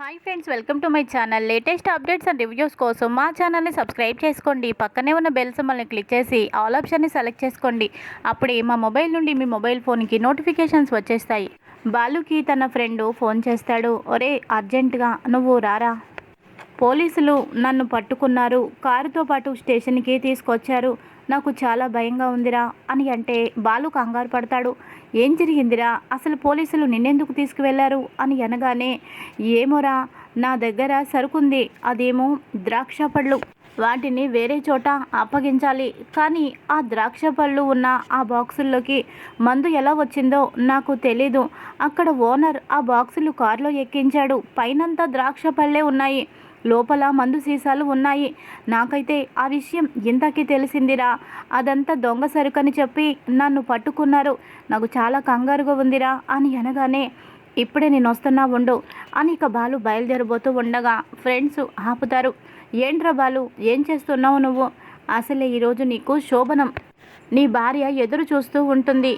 Hi friends welcome to my channel latest updates and reviews కోసం మా ఛానల్ని subscribe చేసుకోండి. పక్కనే ఉన్న బెల్ సింబల్ని క్లిక్ చేసి ఆల్ ఆప్షన్ని సెలెక్ట్ చేసుకోండి. అప్పుడే మా మొబైల్ నుండి మీ మొబైల్ ఫోన్కి నోటిఫికేషన్స్ వచ్చేస్తాయి. బాలుకి తన ఫ్రెండ్ ఫోన్ చేస్తాడు. ఒరే అర్జెంటుగా నువ్వు రారా? పోలీసులు నన్ను పట్టుకున్నారు. కారుతో పాటు స్టేషన్కి తీసుకొచ్చారు. నాకు చాలా భయంగా ఉందిరా అని అంటే బాలు కంగారు పడతాడు. ఏం జరిగిందిరా? అసలు పోలీసులు నిన్నెందుకు తీసుకువెళ్ళారు? అని అనగానే ఏమోరా నా దగ్గర సరుకుంది. అదేమో ద్రాక్ష పళ్ళు. వాటిని వేరే చోట అప్పగించాలి. కానీ ఆ ద్రాక్ష పళ్ళు ఉన్న ఆ బాక్సుల్లోకి మందు ఎలా వచ్చిందో నాకు తెలీదు. అక్కడ ఓనర్ ఆ బాక్సులు కారులో ఎక్కించాడు. పైనంతా ద్రాక్ష పళ్ళే ఉన్నాయి. లోపల మందు సీసాలు ఉన్నాయి. నాకైతే ఆ విషయం ఇంతకీ తెలిసిందిరా. అదంతా దొంగ సరుకని చెప్పి నన్ను పట్టుకున్నారు. నాకు చాలా కంగారుగా ఉందిరా అని అనగానే ఇప్పుడే నేను వస్తున్నా ఉండు అని ఇక బాలు బయలుదేరబోతూ ఉండగా ఫ్రెండ్స్ ఆపుతారు. ఏంట్రా బాలు ఏం చేస్తున్నావు నువ్వు? అసలే ఈరోజు నీకు శోభనం నీ భార్య ఎదురు చూస్తూ ఉంటుంది.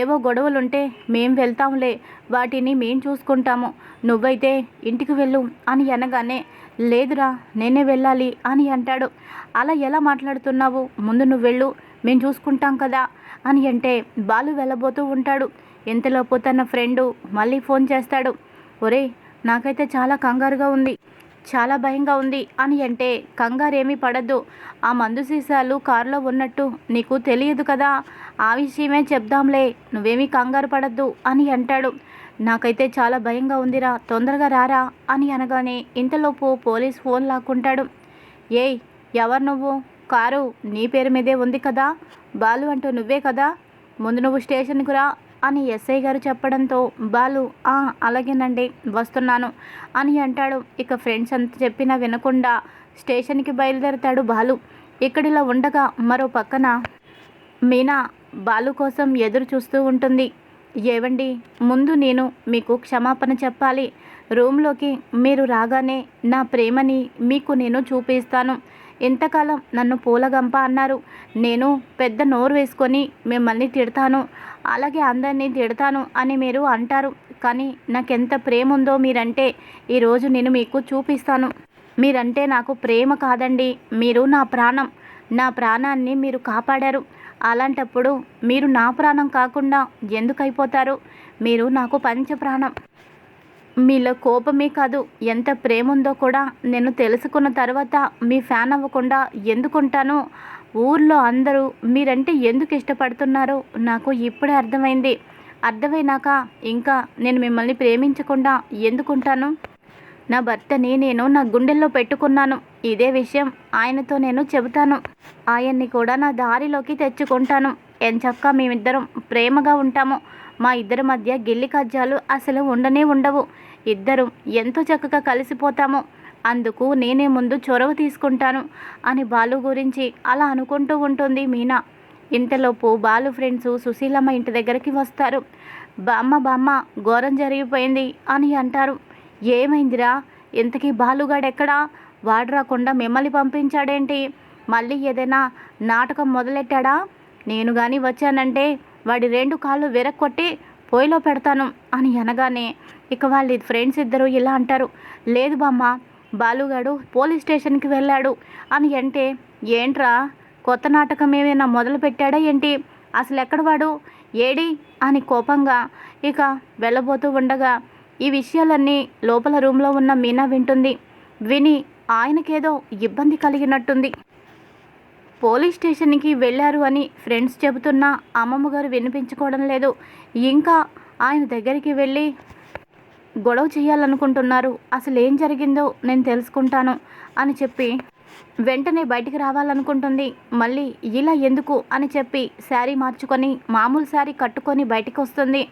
ఏవో గొడవలుంటే మేం వెళ్తాంలే. వాటిని మేం చూసుకుంటాము. నువ్వైతే ఇంటికి వెళ్ళు అని అనగానే లేదురా నేనే వెళ్ళాలి అని అంటాడు. అలా ఎలా మాట్లాడుతున్నావు? ముందు నువ్వు వెళ్ళు. మేము చూసుకుంటాం కదా అని అంటే బాలు వెళ్ళబోతూ ఉంటాడు. ఎంతలోపు తన ఫ్రెండు మళ్ళీ ఫోన్ చేస్తాడు. ఒరే నాకైతే చాలా కంగారుగా ఉంది. చాలా భయంగా ఉంది అని అంటే కంగారేమీ పడద్దు. ఆ మందు సీసాలు కారులో ఉన్నట్టు నీకు తెలియదు కదా. ఆ విషయమే చెప్దాంలే. నువ్వేమీ కంగారు పడద్దు అని అంటాడు. నాకైతే చాలా భయంగా ఉందిరా. తొందరగా రారా అని అనగానే ఇంతలోపు పోలీస్ ఫోన్ లాక్కుంటాడు. ఏయ్ ఎవరు నువ్వు? కారు నీ పేరు మీదే ఉంది కదా. బాలు అంటూ నువ్వే కదా. ముందు నువ్వు స్టేషన్కు రా. అని ఎస్ఐ గారు చెప్పడంతో బాలు "ఆ, అలాగేనండి వస్తున్నాను అని అంటాడు. ఇక ఫ్రెండ్స్ అంత చెప్పినా వినకుండా స్టేషన్కి బయలుదేరతాడు బాలు. ఇక్కడిలా ఉండగా మరో పక్కన మీనా బాలు కోసం ఎదురు చూస్తూ ఉంటుంది. ఏవండి ముందు నేను మీకు క్షమాపణ చెప్పాలి. రూమ్లోకి మీరు రాగానే నా ప్రేమని మీకు నేను చూపిస్తాను. ఇంతకాలం నన్ను పూలగంప అన్నారు. నేను పెద్ద నోరు వేసుకొని మిమ్మల్ని తిడతాను. అలాగే అందరినీ తిడతాను అని మీరు అంటారు. కానీ నాకెంత ప్రేమ ఉందో మీరంటే ఈరోజు నేను మీకు చూపిస్తాను. మీరంటే నాకు ప్రేమ కాదండి. మీరు నా ప్రాణం. నా ప్రాణాన్ని మీరు కాపాడారు. అలాంటప్పుడు మీరు నా ప్రాణం కాకుండా ఎందుకైపోతారు? మీరు నాకు పంచ ప్రాణం మీలో కోపమే కాదు ఎంత ప్రేమ ఉందో కూడా నేను తెలుసుకున్న తర్వాత మీ ఫ్యాన్ అవ్వకుండా ఎందుకుంటానో? ఊర్లో అందరూ మీరంటే ఎందుకు ఇష్టపడుతున్నారో? నాకు ఇప్పుడే అర్థమైంది. అర్థమైనాక ఇంకా నేను మిమ్మల్ని ప్రేమించకుండా ఎందుకుంటాను? నా భర్తని నేను నా గుండెల్లో పెట్టుకున్నాను. ఇదే విషయం ఆయనతో నేను చెబుతాను. ఆయన్ని కూడా నా దారిలోకి తెచ్చుకుంటాను. ఎంచక్క మేమిద్దరం ప్రేమగా ఉంటాము. మా ఇద్దరి మధ్య గిల్లి కజ్జాలు అసలు ఉండనే ఉండవు. ఇద్దరం ఎంతో చక్కగా కలిసిపోతాము. అందుకు నేనే ముందు చొరవ తీసుకుంటాను అని బాలు గురించి అలా అనుకుంటూ ఉంటుంది మీనా. ఇంతలోపు బాలు ఫ్రెండ్స్ సుశీలమ్మ ఇంటి దగ్గరికి వస్తారు. బామ్మ బామ్మ ఘోరం జరిగిపోయింది అని అంటారు. ఏమైందిరా? ఇంతకీ బాలుగాడెక్కడా? వాడు రాకుండా మిమ్మల్ని పంపించాడేంటి? మళ్ళీ ఏదైనా నాటకం మొదలెట్టాడా? నేను కానీ వచ్చానంటే వాడి రెండు కాళ్ళు విరక్కొట్టి పొయ్యిలో పెడతాను అని అనగానే ఇక వాళ్ళ ఫ్రెండ్స్ ఇద్దరు ఇలా అంటారు. లేదు బామ్మ బాలుగాడు పోలీస్ స్టేషన్కి వెళ్ళాడు అని అంటే ఏంట్రా కొత్త నాటకం ఏమైనా మొదలు పెట్టాడా ఏంటి? అసలు ఎక్కడ వాడు? ఏడి? అని కోపంగా ఇక వెళ్ళబోతూ ఉండగా ఈ విషయాలన్నీ లోపల రూమ్లో ఉన్న మీనా వింటుంది. విని ఆయనకేదో ఇబ్బంది కలిగినట్టుంది. పోలీస్ స్టేషన్కి వెళ్ళారు అని ఫ్రెండ్స్ చెబుతున్నా అమ్మమ్మ గారు వినిపించుకోవడం లేదు. ఇంకా ఆయన దగ్గరికి వెళ్ళి గొడవ చేయాలనుకుంటున్నారు. అసలు ఏం జరిగిందో నేను తెలుసుకుంటాను అని చెప్పి వెంటనే బయటికి రావాలనుకుంటుంది. మళ్ళీ ఇలా ఎందుకు అని చెప్పి శారీ మార్చుకొని మామూలు శారీ కట్టుకొని బయటికి వస్తుంది.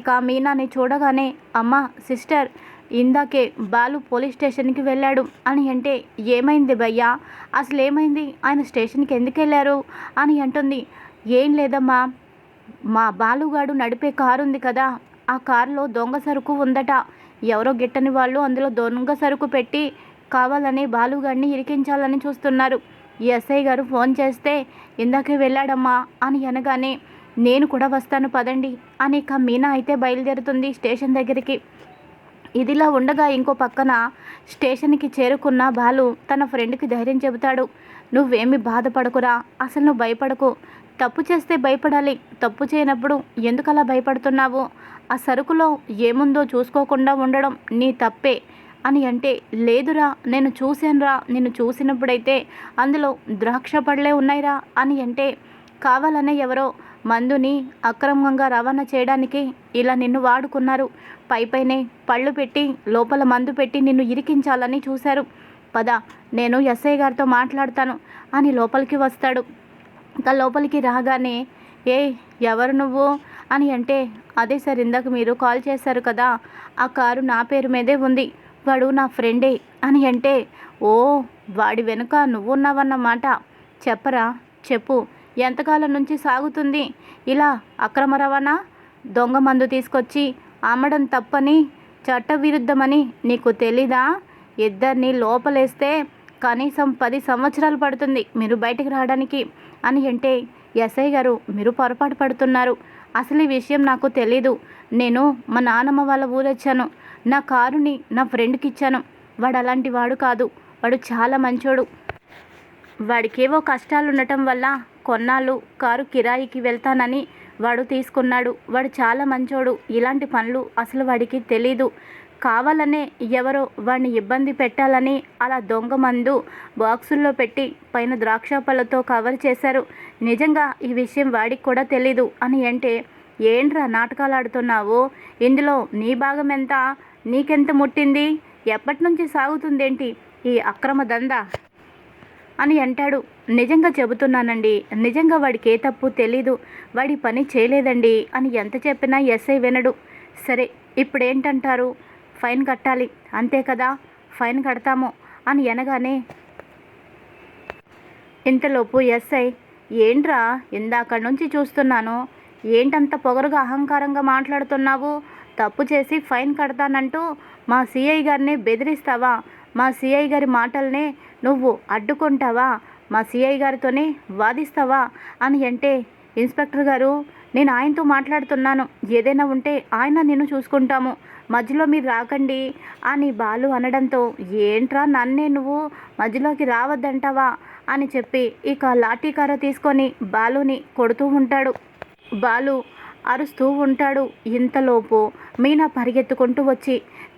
ఇక మీనాని చూడగానే అమ్మ సిస్టర్ ఇందాకే బాలు పోలీస్ స్టేషన్కి వెళ్ళాడు. అని అంటే ఏమైంది భయ్యా? అసలు ఏమైంది ఆయన స్టేషన్కి ఎందుకు వెళ్ళారు? అని అంటుంది. ఏం లేదమ్మా. మా బాలుగాడు నడిపే కారు ఉంది కదా. ఆ కారులో దొంగ సరుకు ఉందట. ఎవరో గిట్టని వాళ్ళు అందులో దొంగ సరుకు పెట్టి కావాలని బాలుగాడిని ఇరికించాలని చూస్తున్నారు. ఎస్ఐ గారు ఫోన్ చేస్తే ఇందాకే వెళ్ళాడమ్మా అని అనగానే నేను కూడా వస్తాను పదండి అని ఇక మీనా అయితే బయలుదేరుతుంది స్టేషన్ దగ్గరికి. ఇదిలా ఉండగా ఇంకో పక్కన స్టేషన్కి చేరుకున్న బాలు తన ఫ్రెండ్కి ధైర్యం చెబుతాడు. నువ్వేమి బాధపడకురా. అసలు నువ్వు భయపడకు. తప్పు చేస్తే భయపడాలి. తప్పు చేయనప్పుడు ఎందుకలా భయపడుతున్నావు? ఆ సరుకులో ఏముందో చూసుకోకుండా ఉండడం నీ తప్పే అని అంటే లేదురా నేను చూశానురా. నేను చూసినప్పుడైతే అందులో ద్రాక్ష పళ్ళే ఉన్నాయిరా అని అంటే కావాలనే ఎవరో మందుని అక్రమంగా రవాణా చేయడానికి ఇలా నిన్ను వాడుకున్నారు. పైపైనే పళ్ళు పెట్టి లోపల మందు పెట్టి నిన్ను ఇరికించాలని చూశారు. పద నేను ఎస్ఐ గారితో మాట్లాడతాను అని లోపలికి వస్తాడు. ఇంకా లోపలికి రాగానే ఏ ఎవరు నువ్వు? అని అంటే అదే సార్ ఇందాక మీరు కాల్ చేశారు కదా ఆ కారు నా పేరు మీదే ఉంది. వాడు నా ఫ్రెండే అని అంటే ఓ వాడి వెనుక నువ్వున్నావన్నమాట చెప్పరా చెప్పు. ఎంతకాలం నుంచి సాగుతుంది? ఇలా అక్రమ రవాణా దొంగ మందు తీసుకొచ్చి అమ్మడం తప్పని చట్టవిరుద్ధమని నీకు తెలీదా? ఇద్దరిని లోపలేస్తే కనీసం పది సంవత్సరాలు పడుతుంది మీరు బయటికి రావడానికి అని అంటే ఎస్ఐ గారు మీరు పొరపాటు పడుతున్నారు. అసలు ఈ విషయం నాకు తెలీదు. నేను మా నాన్నమ్మ వాళ్ళ ఊరొచ్చాను. నా కారుని నా ఫ్రెండ్కి ఇచ్చాను వాడు అలాంటి వాడు కాదు. వాడు చాలా మంచోడు. వాడికేవో కష్టాలు ఉండటం వల్ల కొన్నాళ్ళు కారు కిరాయికి వెళ్తానని వాడు తీసుకున్నాడు. వాడు చాలా మంచోడు. ఇలాంటి పనులు అసలు వాడికి తెలీదు. కావాలనే ఎవరో వాడిని ఇబ్బంది పెట్టాలని అలా దొంగ మందు బాక్సుల్లో పెట్టి పైన ద్రాక్ష పళ్ళతో కవర్ చేశారు. నిజంగా ఈ విషయం వాడికి కూడా తెలీదు అని అంటే ఏంట్రా నాటకాలు ఆడుతున్నావు ఇందులో నీ భాగం ఎంత? నీకెంత ముట్టింది? ఎప్పటి నుంచి సాగుతుందేంటి? ఈ అక్రమ దందా? అని అంటాడు. నిజంగా చెబుతున్నానండి. నిజంగా వాడికి ఏ తప్పు తెలీదు. వాడి పని చేయలేదండి అని ఎంత చెప్పినా ఎస్ఐ వినడు. సరే ఇప్పుడేంటంటారు? ఫైన్ కట్టాలి. అంతే కదా? ఫైన్ కడతాము అని అనగానే ఇంతలోపు ఎస్ఐ ఏంట్రా ఇందాక నుంచి చూస్తున్నాను? ఏంటంత పొగరుగా అహంకారంగా మాట్లాడుతున్నావు? తప్పు చేసి ఫైన్ కడతానంటూ మా సిఐ గారిని బెదిరిస్తావా? మా సిఐ గారి మాటల్నే నువ్వు అడ్డుకుంటావా? మా సిఐ గారితోనే వాదిస్తావా? అని అంటే ఇన్స్పెక్టర్ గారు నేను ఆయనతో మాట్లాడుతున్నాను. ఏదైనా ఉంటే ఆయన నేను చూసుకుంటాము. మధ్యలో మీరు రాకండి అని బాలు అనడంతో ఏంట్రా నన్నే నువ్వు మధ్యలోకి రావద్దంటావా? అని చెప్పి ఇక లాఠీకార తీసుకొని బాలుని కొడుతూ ఉంటాడు. బాలు అరుస్తూ ఉంటాడు. ఇంతలోపు మీనా పరిగెత్తుకుంటూ వచ్చి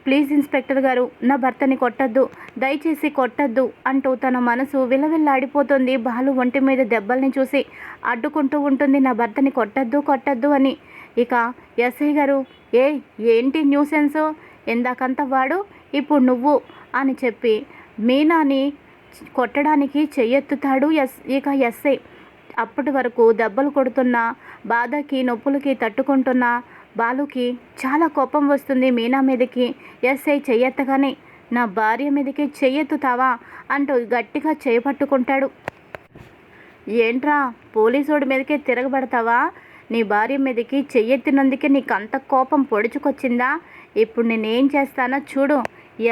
ప్లీజ్ ఇన్స్పెక్టర్ గారు నా భర్తని కొట్టద్దు దయచేసి కొట్టద్దు అంటూ తన మనసు విలవిల్లాడిపోతుంది. బాలు ఒంటి మీద దెబ్బల్ని చూసి అడ్డుకుంటూ ఉంటుంది. నా భర్తని కొట్టద్దు కొట్టద్దు అని. ఇక ఎస్ఐ గారు ఏ ఏంటి న్యూసెన్స్? ఇందాకంత వాడు ఇప్పుడు నువ్వు అని చెప్పి మీనాని కొట్టడానికి చెయ్యెత్తుతాడు ఎస్ ఇక ఎస్ఐ. అప్పటి వరకు దెబ్బలు కొడుతున్నా బాధకి నొప్పులకి తట్టుకుంటున్న బాలుకి చాలా కోపం వస్తుంది మీనా మీదకి. ఎస్ఐ చెయ్యెత్తగానే నా భార్య మీదకి చెయ్యెత్తుతావా? అంటూ గట్టిగా చేపట్టుకుంటాడు. ఏంట్రా పోలీసోడి మీదకే తిరగబడతావా? నీ భార్య మీదకి చెయ్యెత్తినందుకే నీకు అంత కోపం పొడుచుకొచ్చిందా? ఇప్పుడు నేనేం చేస్తానో చూడు.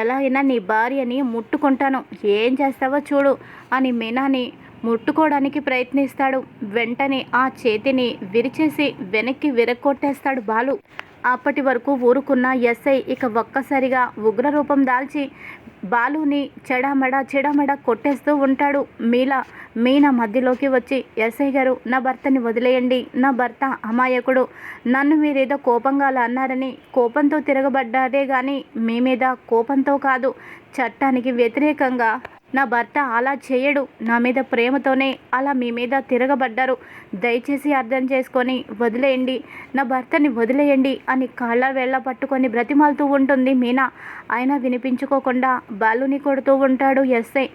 ఎలా అయినా నీ భార్యని ముట్టుకుంటాను. ఏం చేస్తావో చూడు అని మీనాని ముట్టుకోవడానికి ప్రయత్నిస్తాడు. వెంటనే ఆ చేతిని విరిచేసి వెనక్కి విరక్కొట్టేస్తాడు బాలు. అప్పటి వరకు ఊరుకున్న ఎస్ఐ ఇక ఒక్కసారిగా ఉగ్రరూపం దాల్చి బాలుని చెడామెడ చెడామెడ కొట్టేస్తూ ఉంటాడు. మీలా మీనా మధ్యలోకి వచ్చి ఎస్ఐ గారు నా భర్తని వదిలేయండి. నా భర్త అమాయకుడు. నన్ను మీరేదో కోపంగా అలా అన్నారని కోపంతో తిరగబడ్డారే కానీ మీ మీద కోపంతో కాదు. చట్టానికి వ్యతిరేకంగా నా భర్త అలా చేయడు. నా మీద ప్రేమతోనే అలా మీ మీద తిరగబడ్డారు. దయచేసి అర్థం చేసుకొని వదిలేయండి. నా భర్తని వదిలేయండి అని కాళ్ళ వేళ్ళ పట్టుకొని బ్రతిమాలుతూ ఉంటుంది మీనా. అయినా వినిపించుకోకుండా బాలుని కొడుతూ ఉంటాడు ఎస్ఐ.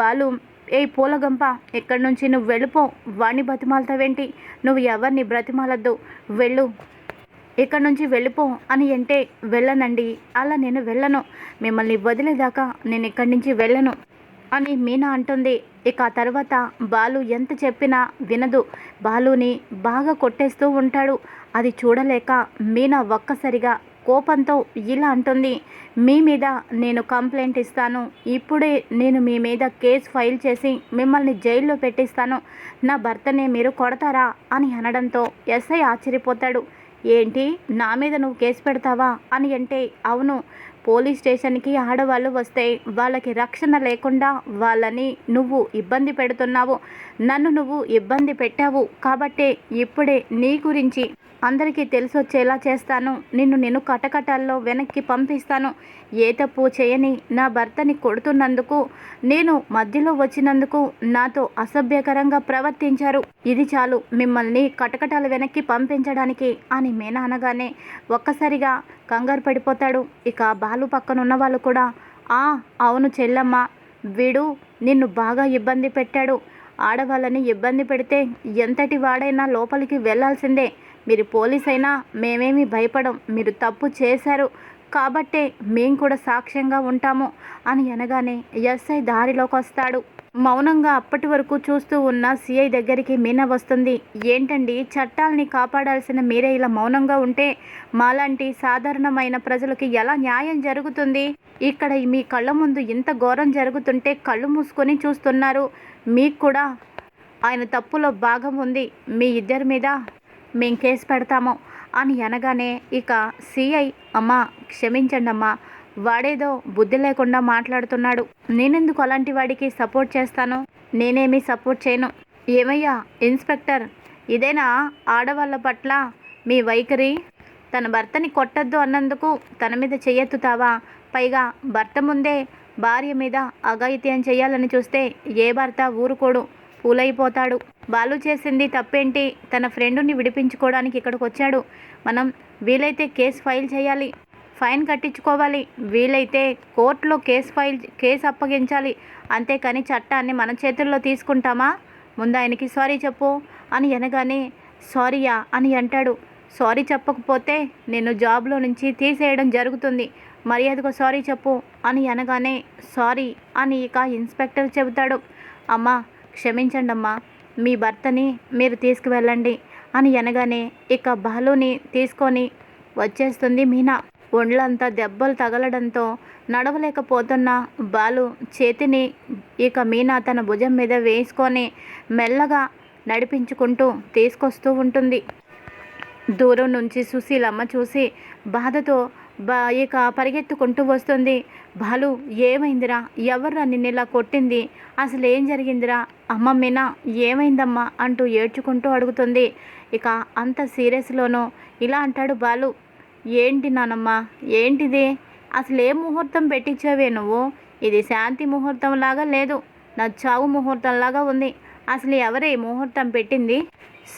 బాలు ఏ పూలగంప ఎక్కడి నుంచి నువ్వు వెళ్ళిపో? వాణ్ణి బ్రతిమాలతావేంటి నువ్వు ఎవరిని బ్రతిమాలద్దు. వెళ్ళు. ఇక్కడ నుంచి వెళ్ళిపో అని అంటే వెళ్ళనండి. అలా నేను వెళ్ళను. మిమ్మల్ని వదిలేదాకా నేను ఇక్కడి నుంచి వెళ్ళను. అని మీనా అంటుంది. ఇక ఆ తర్వాత బాలు ఎంత చెప్పినా వినదు. బాలుని బాగా కొట్టేస్తూ ఉంటాడు. అది చూడలేక మీనా ఒక్కసారిగా కోపంతో ఇలా అంటుంది. మీ మీద నేను కంప్లైంట్ ఇస్తాను. ఇప్పుడే నేను మీ మీద కేసు ఫైల్ చేసి మిమ్మల్ని జైల్లో పెట్టిస్తాను. నా భర్తనే మీరు కొడతారా? అని అనడంతో ఎస్ఐ ఆశ్చర్యపోతాడు. ఏంటి? నా మీద నువ్వు కేసు పెడతావా? అని అంటే అవును. పోలీస్ స్టేషన్కి ఆడవాళ్ళు వస్తే వాళ్ళకి రక్షణ లేకుండా వాళ్ళని నువ్వు ఇబ్బంది పెడుతున్నావు. నన్ను నువ్వు ఇబ్బంది పెట్టావు. కాబట్టే ఇప్పుడే నీ గురించి అందరికీ తెలిసొచ్చేలా చేస్తాను. నిన్ను నేను కటకటాల్లో వెనక్కి పంపిస్తాను. ఏ తప్పు చేయని నా భర్తని కొడుతున్నందుకు నేను మధ్యలో వచ్చినందుకు నాతో అసభ్యకరంగా ప్రవర్తించారు. ఇది చాలు మిమ్మల్ని కటకటాల వెనక్కి పంపించడానికి అని మేనా అనగానే ఒక్కసారిగా కంగారు పడిపోతాడు. ఇక బాల పక్కన ఉన్న వాళ్ళు కూడా ఆ అవును చెల్లమ్మ వీడు నిన్ను బాగా ఇబ్బంది పెట్టాడు. ఆడవాళ్ళని ఇబ్బంది పెడితే ఎంతటి వాడైనా లోపలికి వెళ్ళాల్సిందే మీరు పోలీస్ అయినా మేమేమి భయపడం మీరు తప్పు చేశారు. కాబట్టే మేము కూడా సాక్ష్యంగా ఉంటాము అని అనగానే ఎస్ఐ దారిలోకి వస్తాడు మౌనంగా అప్పటి వరకు చూస్తూ ఉన్న సిఐ దగ్గరికి మీనా వస్తుంది. ఏంటండి? చట్టాలని కాపాడాల్సిన మీరే ఇలా మౌనంగా ఉంటే మాలాంటి సాధారణమైన ప్రజలకి ఎలా న్యాయం జరుగుతుంది? ఇక్కడ మీ కళ్ళ ముందు ఇంత ఘోరం జరుగుతుంటే కళ్ళు మూసుకొని చూస్తున్నారు. మీకు కూడా ఆయన తప్పులో భాగం ఉంది. మీ ఇద్దరి మీద మేము కేసు పెడతాము. అని అనగానే ఇక సిఐ అమ్మ క్షమించండి అమ్మా వాడేదో బుద్ధి లేకుండా మాట్లాడుతున్నాడు. నేనెందుకు అలాంటి వాడికి సపోర్ట్ చేస్తాను? నేనేమీ సపోర్ట్ చేయను. ఏమయ్యా ఇన్స్పెక్టర్ ఇదేనా ఆడవాళ్ళ పట్ల మీ వైఖరి? తన భర్తని కొట్టద్దు అన్నందుకు తన మీద చెయ్యెత్తుతావా? పైగా భర్త ముందే భార్య మీద అఘాయిత్యం చేయాలని చూస్తే ఏ భర్త ఊరుకోడు పూలైపోతాడు. బాలు చేసింది తప్పేంటి? తన ఫ్రెండుని విడిపించుకోవడానికి ఇక్కడికి వచ్చాడు మనం వీలైతే కేసు ఫైల్ చేయాలి. ఫైన్ కట్టించుకోవాలి. వీలైతే కోర్టులో కేసు ఫైల్ కేసు అప్పగించాలి. అంతేకాని చట్టాన్ని మన చేతుల్లో తీసుకుంటామా? ముందు ఆయనకి సారీ చెప్పు. అని అనగానే సారీయా? అని అంటాడు. సారీ చెప్పకపోతే నేను జాబ్లో నుంచి తీసేయడం జరుగుతుంది. మర్యాదగా సారీ చెప్పు. అని అనగానే సారీ అని ఇక ఇన్స్పెక్టర్ చెబుతాడు. అమ్మా క్షమించండి అమ్మా మీ భర్తని మీరు తీసుకువెళ్ళండి. అని అనగానే ఇక బాలుని తీసుకొని వచ్చేస్తుంది మీనా. ఒండ్లంతా దెబ్బలు తగలడంతో నడవలేకపోతున్న బాలు చేతిని ఇక మీనా తన భుజం మీద వేసుకొని మెల్లగా నడిపించుకుంటూ తీసుకొస్తూ ఉంటుంది. దూరం నుంచి సుశీలమ్మ చూసి బాధతో బా ఇక పరిగెత్తుకుంటూ వస్తుంది. బాలు ఏమైందిరా? ఎవర్రా నిన్ను ఇలా కొట్టింది? అసలు ఏం జరిగిందిరా? అమ్మ మీనా ఏమైందమ్మా? అంటూ ఏడ్చుకుంటూ అడుగుతుంది. ఇక అంత సీరియస్లోనూ ఇలా అంటాడు బాలు. ఏంటి నానమ్మ? ఏంటిది? అసలు ఏ ముహూర్తం పెట్టించావే నువ్వు? ఇది శాంతి ముహూర్తం లాగా లేదు. నా చావు ముహూర్తంలాగా ఉంది. అసలు ఎవరే ముహూర్తం పెట్టింది?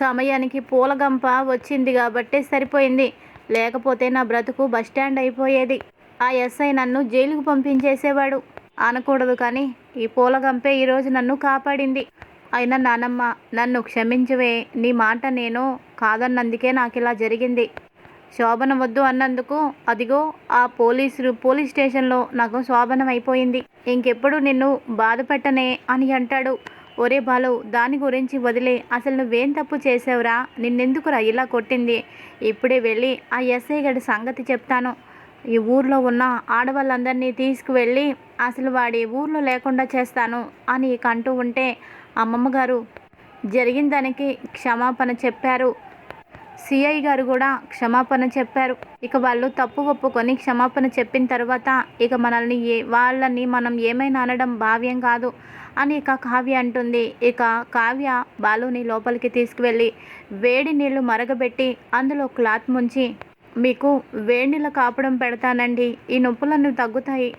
సమయానికి పూలగంప వచ్చింది కాబట్టే సరిపోయింది. లేకపోతే నా బ్రతుకు బస్టాండ్ అయిపోయేది. ఆ ఎస్ఐ నన్ను జైలుకు పంపించేసేవాడు. అనకూడదు కానీ ఈ పూలగంపే ఈరోజు నన్ను కాపాడింది. అయినా నానమ్మ నన్ను క్షమించవే. నీ మాట నేను కాదన్నందుకే నాకు ఇలా జరిగింది. శోభన వద్దు అన్నందుకు అదిగో ఆ పోలీసు పోలీస్ స్టేషన్లో నాకు శోభనం అయిపోయింది ఇంకెప్పుడు నిన్ను బాధ పెట్టనే అని అంటాడు. ఒరే బాలు దాని గురించి వదిలే. అసలు నువ్వేం తప్పు చేసావురా నిన్నెందుకురా ఇలా కొట్టింది? ఇప్పుడే వెళ్ళి ఆ ఎస్ఐ గడి సంగతి చెప్తాను. ఈ ఊర్లో ఉన్న ఆడవాళ్ళందరినీ తీసుకువెళ్ళి అసలు వాడి ఊర్లో లేకుండా చేస్తాను అని కంటూ ఉంటే అమ్మమ్మ గారు జరిగిన దానికి క్షమాపణ చెప్పారు. సిఐ గారు కూడా క్షమాపణ చెప్పారు. ఇక వాళ్ళు తప్పు ఒప్పుకొని క్షమాపణ చెప్పిన తర్వాత ఇక మనల్ని ఏ వాళ్ళని మనం ఏమైనా అనడం భావ్యం కాదు అని ఇక కావ్య అంటుంది. ఇక కావ్య బాలుని లోపలికి తీసుకువెళ్ళి వేడి నీళ్ళు మరగబెట్టి అందులో క్లాత్ ముంచి మీకు వేడి నీళ్ళ కాపడం పెడతానండి ఈ నొప్పులన్నీ తగ్గుతాయి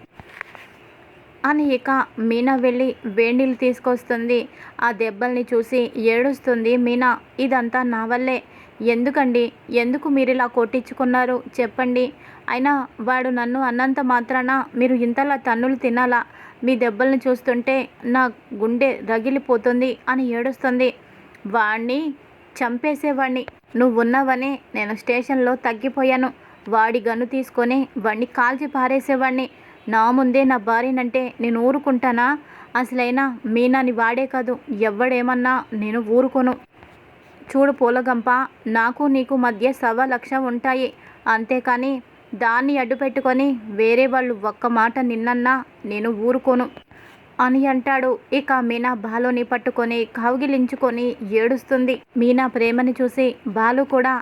అని ఇక మీనా వెళ్ళి వేడినీళ్ళు తీసుకొస్తుంది. ఆ దెబ్బల్ని చూసి ఏడుస్తుంది మీనా ఇదంతా నా వల్లే ఎందుకండి? ఎందుకు మీరు ఇలా కొట్టించుకున్నారు? చెప్పండి. అయినా వాడు నన్ను అన్నంత మాత్రాన మీరు ఇంతలా తన్నులు తినాలా? మీ దెబ్బల్ని చూస్తుంటే నా గుండె రగిలిపోతుంది అని ఏడుస్తుంది. వాణ్ణి చంపేసేవాణ్ణి. నువ్వు ఉన్నవని నేను స్టేషన్లో తగ్గిపోయాను. వాడి గన్ను తీసుకొని వాడిని కాల్చి పారేసేవాడిని నా ముందే నా భార్యనంటే నేను ఊరుకుంటానా? అసలైనా మీనాని వాడే కాదు ఎవడేమన్నా నేను ఊరుకోను. చూడు పూలగంప నాకు నీకు మధ్య సవ లక్ష ఉంటాయి. అంతేకాని దాన్ని అడ్డు పెట్టుకొని వేరే వాళ్ళు ఒక్క మాట నిన్నన్నా నేను ఊరుకోను. అని అంటాడు. ఇక మీనా బాలుని పట్టుకొని కౌగిలించుకొని ఏడుస్తుంది. మీనా ప్రేమని చూసి బాలు కూడా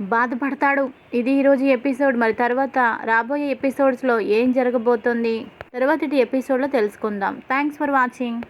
బాధపడతాడు. ఇది ఈరోజు ఎపిసోడ్. మరి తర్వాత రాబోయే ఎపిసోడ్స్లో ఏం జరగబోతుంది? తర్వాతి ఎపిసోడ్లో తెలుసుకుందాం. Thanks for watching.